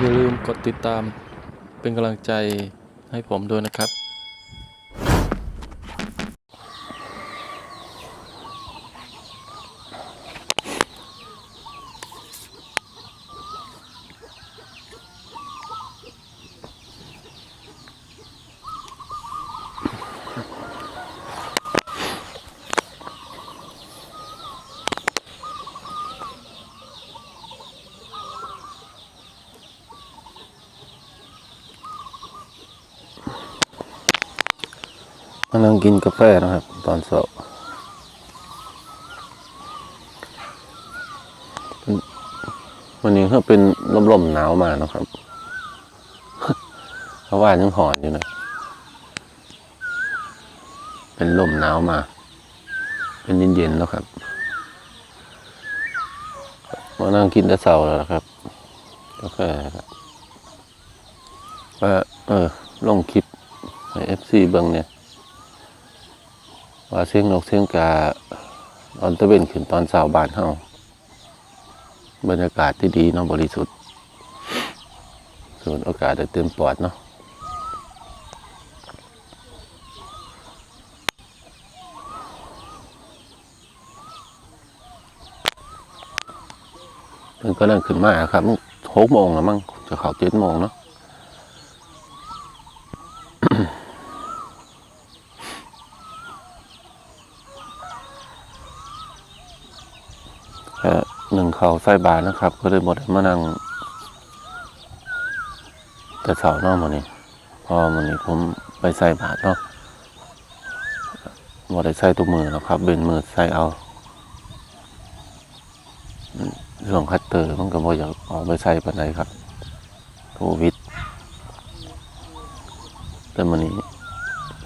อย่าลืมกดติดตามเป็นกำลังใจให้ผมด้วยนะครับ นั่งกินกาแฟนะครับ ตอนเช้าวันนี้ก็เป็นลมๆหนาวมานะครับเพราะว่ายังหอนอยู่นะ เป็นลมหนาวมา เป็นเย็นๆแล้วครับ มานั่งกินแต่เช้าแล้วนะครับกาแฟครับว่าเออลองคลิปในเอฟซีเบิงเนี่ย ว่าเสียงนกเสียงกาตอนตะเวนขึ้นตอนสาวบานเฮาบรรยากาศที่ดีเนาะบริสุทธิ์สูดอากาศได้เต็มปอดเนาะเพิ่นก็นั่งขึ้นมาครับหกโมงแล้วมั้งจะเข้าเจ็ดโมงเนาะ แค่ หนึ่งเขาใส่บาทนะครับ ก็เลยหมดมานั่ง แต่เสาเนอกมันนี้พอมันนี้ผมไปใส่บาทเนาะหมดได้ใส่ตัวมือแล้วครับ เบนมือใส่เอาเรื่องคัตเตอร์มันก็บ่อยากเออกไปใส่ปานใดครับโควิดแต่มันนี้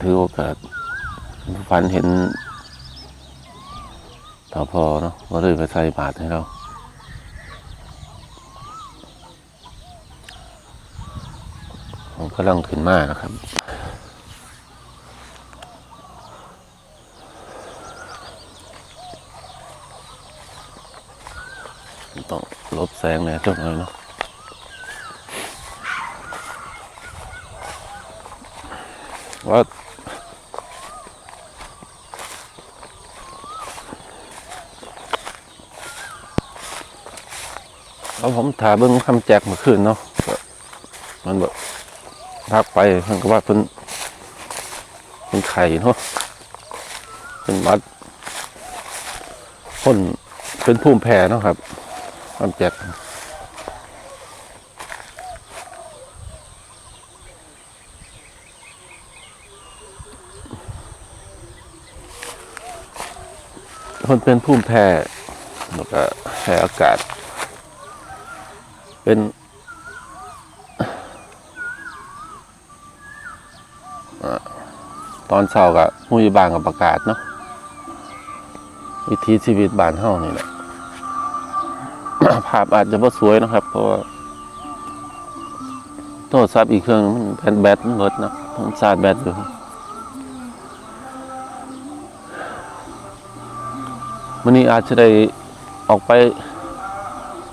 ถือโอกาสฝันเห็นต่อพอเนาะก็เลยไปใส่บาทให้เรา ก็ลังขึ้นมานะครับต้องลบแสงเลยจังเลยเนาะว่าแล้วผมถ่ายเบิ้งคำแจกเมื่อคืนเนาะมันแบบ พักไปมันก็ว่าเป็นเป็นไข่เนาะเป็นวัดคนเป็นภูมิแพ้เนาะครับคำแจกคนเป็นภูมิแพ้แล้วก็แพ้อากาศ เป็น ตอนเช้ากับผู้ใหญ่บ้านกับประกาศเนาะวิถีชีวิตบ้านเฮานี่แหละภาพอาจจะบ่สวยนะครับ เพราะว่าโทรศัพท์อีกเครื่องมันแบตแบตมันลดนะมันชาร์จแบตอยู่วันนี้อาจจะได้ออกไป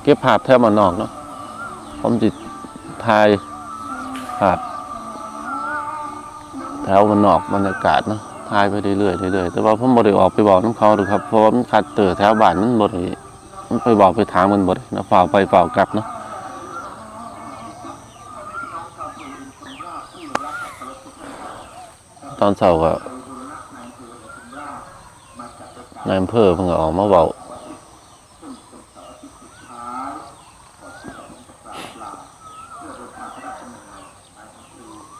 เก็บภาพแถวมานอกเนาะผมจิถ่ายภาพ แถวมันนอกบรรยากาศเนาะถ่ายไปเรื่อยๆเรื่อยๆแต่ว่าผมบ่ได้ออกไปบอกน้ำเขาหรอกครับเพราะว่ามันคัดเตอแถวบ้านมันบ่ได้มันไปบอกไปถามมันบ่ได้นะฝ่าไปฝ่ากกลับเนาะตอนเช้าก็นายอำเภอเพิ่งออกมาเว้า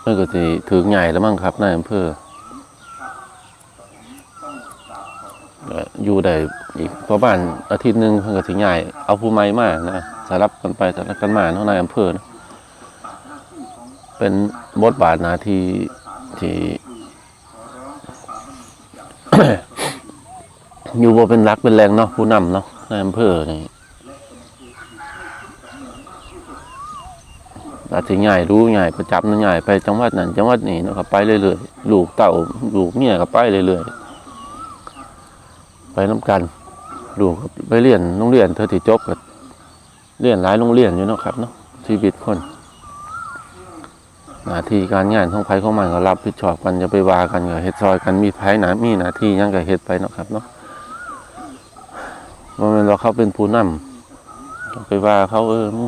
พื่อนก็สิถึงใหญ่แล้วมั้งครับนายอำเภออยู่ได้อีกประมาณอาทิตย์หนึ่งเพื่อนก็สิใหญ่เอาผู้ใหม่มานะสลับกันไปสลับกันมาเนานายอำเภอนะเป็นบทบาทนาทีที่อยู่บ่เป็นรักเป็นแรงเนาะผู้นำเนาะนายอำเภอนี่ อาจจะง่ายรู้ง่ายประจับนั่นง่ไปจังหวัดนั้นจังหวัดนี้นะครับไปเรื่อยๆลูกเต่าลูกเมียก็ไปเรื่อยๆไปน้ำกันลูกไปเรียนโรงเรียนเธอที่จบก็เรียนหลายโรงเรียนอยู่นะครับเนาะชีวิตคนหน้าที่การงานของไผของมันก็รับผิดชอบกันอย่าไปว่ากันก็เฮ็ดซอยกันมีไผหนามีหน้าที่ยังก็เฮ็ดไปนะครับเนาะบ่แม่นว่าเข้าเป็นผู้นำไปว่าเขาเออมึง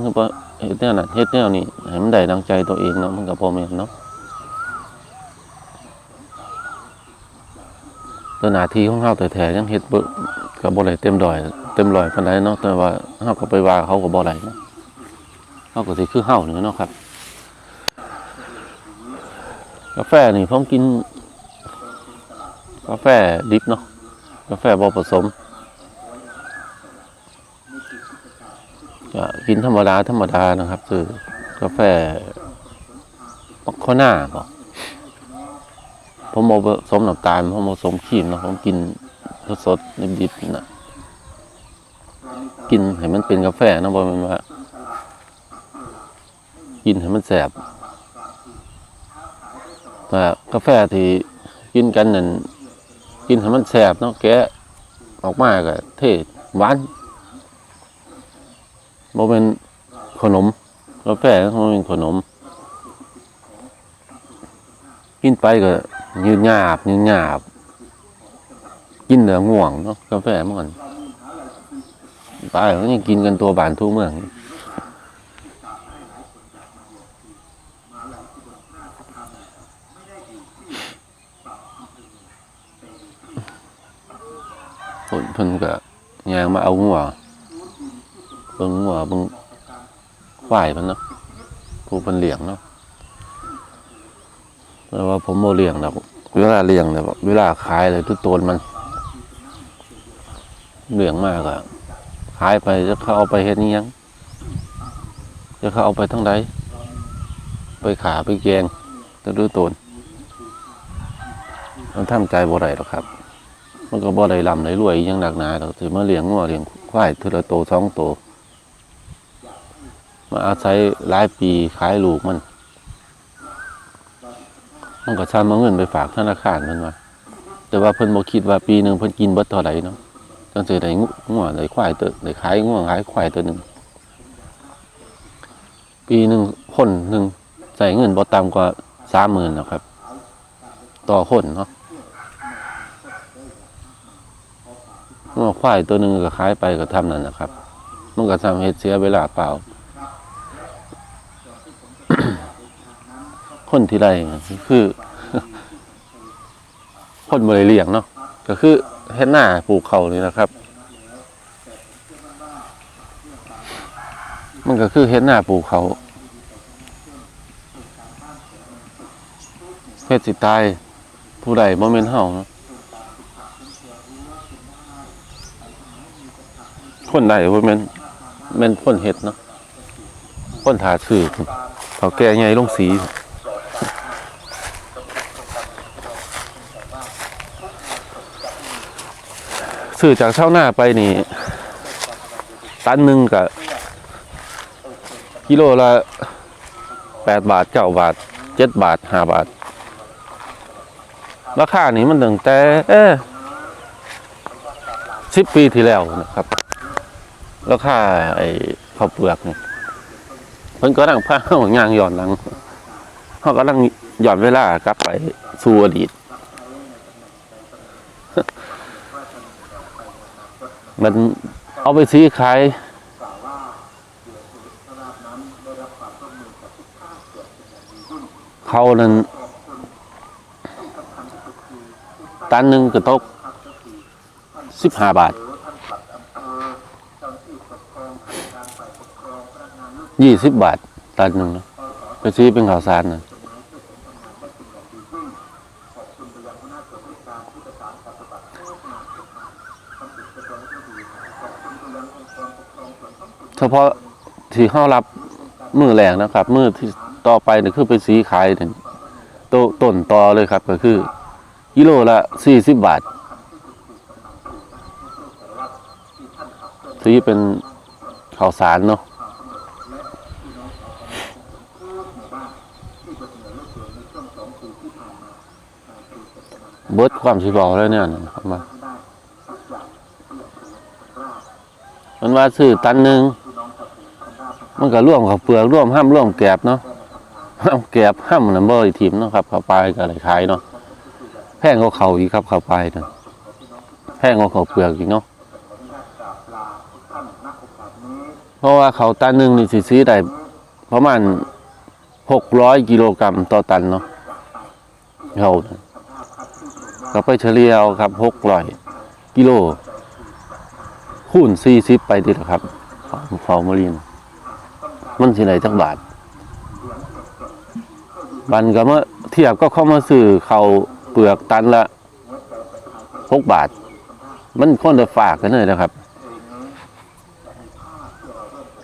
เฮ็ดแนวนั้นเฮ็ดแนวนี้ ให้มันได้ดังใจตัวเองเนาะมันก็บ่แม่นเนาะแต่หน้าที่ของเฮาแท้ๆยังเฮ็ดบ่ก็บ่ได้เต็มร้อย เต็มร้อยปานใดเนาะแต่ว่าเฮาก็ไปว่าเขาก็บ่ได้เนาะเฮาก็สิคือเฮานี่เนาะครับ กาแฟนี่ผมกิน กาแฟดิบเนาะกาแฟบอผสมก็กินธรรมดาธรรมดานะครับคือ กาแฟมัคโคน่าบอกผมบอผสมน้ำตาลผมผสมครีมเนาะผมกินสดๆดิบๆนะกินให้มันเป็นกาแฟนะบอมันว่ากินให้มันแสบว่กาแฟที่กินกันนั่นกินให้มันแสบเนาะแกะออกมาก็เทศหวานบ่เป็นขนม กาแฟมันเป็นขนม กินไปก็ยืดหยาบยืดหยาบ กินเหลือง่วงเนาะกาแฟมื่อก่อนตายเขายังกินกันตัวบานทั่วเมืองเพิ่นเพิ่นก็ยางมาเอางัวเบิ่งงัวเบิ่ง ควายเพิ่นเนาะผู้เพิ่นเหลี้ยงเนาะแต่ว่าผมบ่เลี้ยงดอกเวลาเลี้ยงเนี่ยเวลาขายเลยทุกตัวมันเหลี้ยงมากอะขายไปจะเขาเอาไปเฮ็ดอิหยังจะเขาเอาไปทั้งใดไปขาไปแกงแต่ดูตนมันทำใจบ่ได้หรอกครับ มันก็บ่ได้ร่ำได้รวยยังหนักหนาดอกสิมาเลี้ยงงัวเลี้ยงควายทื่อละโตสองโต มาอาศัยหลายปีขายลูกมัน มันก็ซ้ำเอาเงินไปฝากธนาคารมันว่าแต่ว่าเพิ่นบ่คิดว่าปีหนึ่งเพิ่นกินบิดเท่าใดเนาะจังสิได้งัวงได้ควายตัวได้ขายงัวขายควายตัวหนึ่งปีหนึ่งคนหนึ่งใส่เงินบ่ต่ำกว่า30,000นนะครับ ต่อคนเนาะงัวควายตัวหนึ่งก็ขายไปก็ทำนั่นนะครับ มันก็ทำให้เสียเวลาเปล่า คนที่ได้คือคนบริเลียงเนาะก็คือเฮ็ดหน้าปลูกเขานี่นะครับ มันก็คือเฮ็ดหน้าปลูกเขาเพศสิตายผู้ใดบ่แม่นเฮาเนาะคนใดว่าแม่นแม่นคนเฮ็ดเนาะคนถาซื้อเขาแก่ใหญ่ลงสี ซื้อจากชาวนาไปนี่ ตันหนึ่งกับกิโลละแปดบาทเก้าบาทเจ็ดบาทห้าบาท ราคานี่มันตั้งแต่สิบปีที่แล้วนะครับ ราคาไอ้ข้าวเปลือกนี่เพิ่นก็นั่งผ้าเอาย่างหย่อนหลังเขาก็นั่งหย่อนเวลากลับไปสู่อดีต มันเอาไปซื้อขายเขานั้นตันหนึ่งก็ตกสิบห้าบาทยี่สิบบาทตันหนึ่งนะไปซื้อเป็นข่าวสารนะ พาะที่เข้ารับมือแรงนะครับ มือที่ต่อไปเนี่ยคือไปซื้อขายเนี่ยตต้นต่อเลยครับ ก็คือกิโลละสี่สิบบาทซื้อเป็นข่าวสารเนาะเบิดความสิบอกแล้วเนี่ยนะครับมามันว่าซื้อตันหนึ่ง มันก็ร่วมกับเปลือกร่วมห้ามร่วมแกบเนาะห้ามแกบห้ามน้ำบ่อยทิมเนาะครับเขาวปลายก็เลยขายเนาะแพงกว่าเขาอีกครับเขาวปลายเนาะแพงกว่าเขาเปลือกอีกเนาะเพราะว่าเขาตันหนึ่งนี่สิซื้อได้ประมาณหกร้อยกิโลกรัมต่อตันเนาะเขาก็ไปเฉลี่ยเอาครับหกร้อยกิโลคูณสี่สิบไปดีละครับของฟอร์มาลีน มันสิไหนจักบาทบันก็มาเทียบก็เข้ามาซื้อเขาเปลือกตันละหกบาท มันคนจะฝากกันเลยนะครับ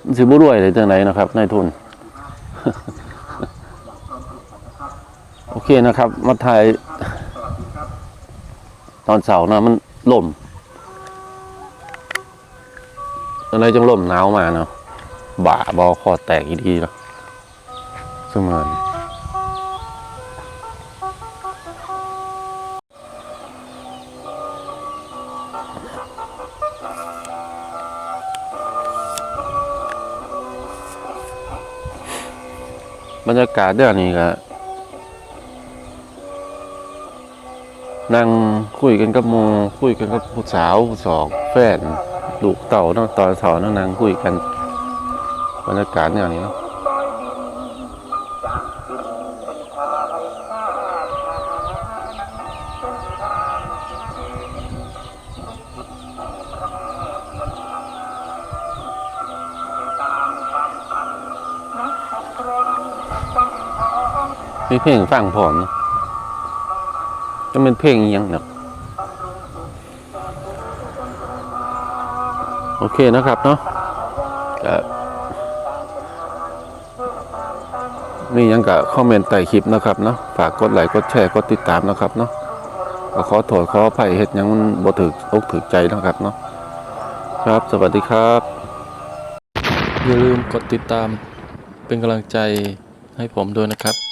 มันสิบุรวยเลยจังไหนนะครับนายทุน โอเคนะครับ มาถ่ายตอนเสาร์นะมันล่มอะไรจังล่มหนาวมาเนาะ บ่าบอคอแตกอีกทีแล้วสมานบรรยากาศเดี๋ยวนี้ก็นั่งคุยกันกับมูคุยกันกับผู้สาวผู้สองแฟนลูกเต่าเนาะตอนสาร์นั่งนั่งคุยกัน บรรยากาศเนี่ยนี้เนาะมีเพลงฟังพร้อมนะจะเป็นเพลงอิหยังเนาะโอเคนะครับเนาะ มียังกะคอมเมนต์ใต้คลิปนะครับเนาะฝากกดไลค์กดแชร์กดติดตามนะครับเนาะก็ขอโทษขออภัยเฮ็ดยังมันบ่ถึกอกถึกใจนะครับเนาะครับสวัสดีครับ อย่าลืมกดติดตามเป็นกำลังใจให้ผมด้วยนะครับ